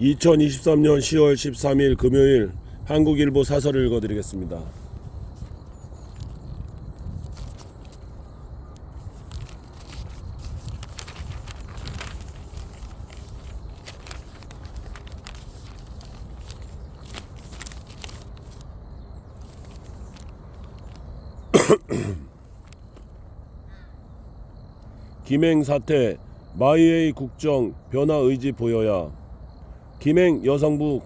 2023년 10월 13일 금요일 한국일보 사설을 읽어드리겠습니다. 김행 사태 마이웨이 국정 변화 의지 보여야 김행 여성부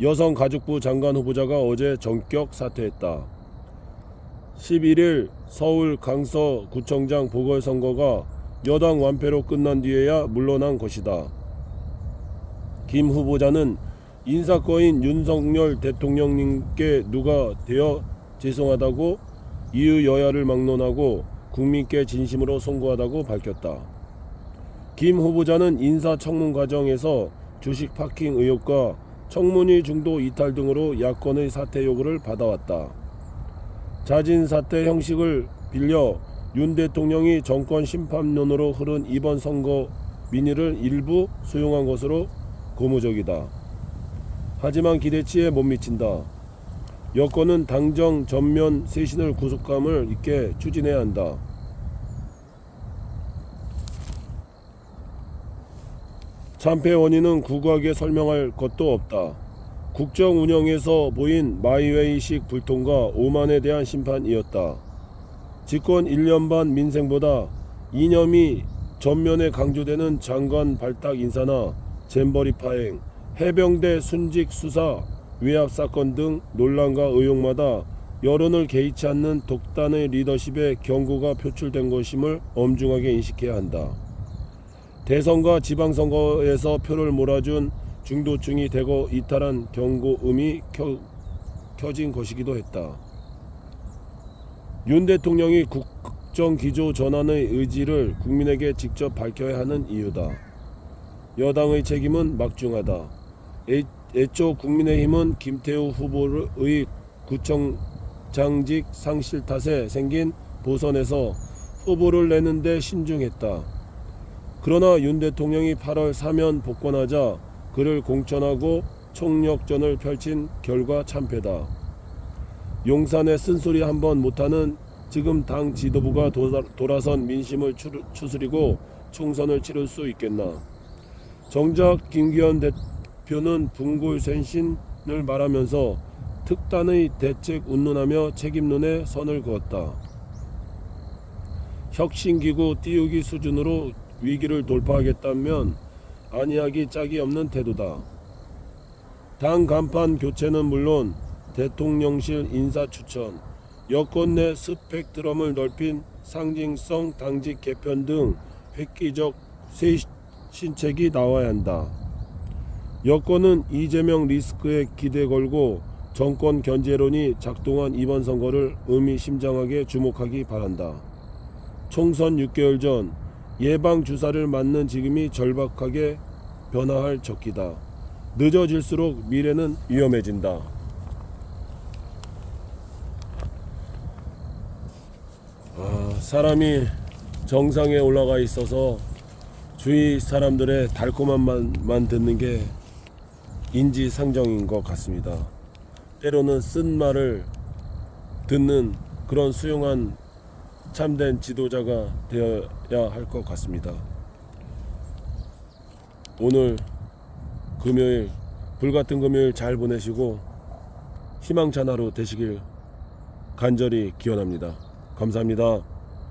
여성가족부 장관 후보자가 어제 전격 사퇴했다. 11일 서울 강서구청장 보궐선거가 여당 완패로 끝난 뒤에야 물러난 것이다. 김 후보자는 인사거인 윤석열 대통령님께 누가 되어 죄송하다고 이유 여야를 막론하고 국민께 진심으로 송구하다고 밝혔다. 김 후보자는 인사청문 과정에서 주식 파킹 의혹과 청문위 중도 이탈 등으로 야권의 사퇴 요구를 받아왔다. 자진 사퇴 형식을 빌려 윤 대통령이 정권 심판론으로 흐른 이번 선거 민의를 일부 수용한 것으로 고무적이다. 하지만 기대치에 못 미친다. 여권은 당정 전면 쇄신을 구속감을 있게 추진해야 한다. 참패 원인은 구구하게 설명할 것도 없다. 국정 운영에서 보인 마이웨이식 불통과 오만에 대한 심판이었다. 집권 1년 반 민생보다 이념이 전면에 강조되는 장관 발탁 인사나 잼버리 파행, 해병대 순직 수사, 외압 사건 등 논란과 의혹마다 여론을 개의치 않는 독단의 리더십에 경고가 표출된 것임을 엄중하게 인식해야 한다. 대선과 지방선거에서 표를 몰아준 중도층이 대거 이탈한 경고음이 켜, 켜진 것이기도 했다. 윤 대통령이 국정 기조 전환의 의지를 국민에게 직접 밝혀야 하는 이유다. 여당의 책임은 막중하다. 애, 애초 국민의힘은 김태우 후보의 구청장직 상실 탓에 생긴 보선에서 후보를 내는데 신중했다. 그러나 윤 대통령이 8월 사면 복권하자 그를 공천하고 총력전을 펼친 결과 참패다. 용산에 쓴소리 한 번 못하는 지금 당 지도부가 돌아선 민심을 추- 추스리고 총선을 치를 수 있겠나. 정작 김기현 대표는 분골쇄신을 말하면서 특단의 대책 운운하며 책임론에 선을 그었다. 혁신기구 띄우기 수준으로 위기를 돌파하겠다면 아니하기 짝이 없는 태도다. 당 간판 교체는 물론 대통령실 인사 추천, 여권 내 스펙트럼을 넓힌 상징성 당직 개편 등 획기적 새 신책이 나와야 한다. 여권은 이재명 리스크에 기대 걸고 정권 견제론이 작동한 이번 선거를 의미심장하게 주목하기 바란다. 총선 6개월 전 예방 주사를 맞는 지금이 절박하게 변화할 적기다. 늦어질수록 미래는 위험해진다. 아, 사람이 정상에 올라가 있어서 주위 사람들의 달콤한 말만 듣는 게 인지상정인 것 같습니다. 때로는 쓴 말을 듣는 그런 수용한 참된 지도자가 되어야 할 것 같습니다. 오늘 금요일 불같은 금요일 잘 보내시고 희망찬 하루 되시길 간절히 기원합니다. 감사합니다.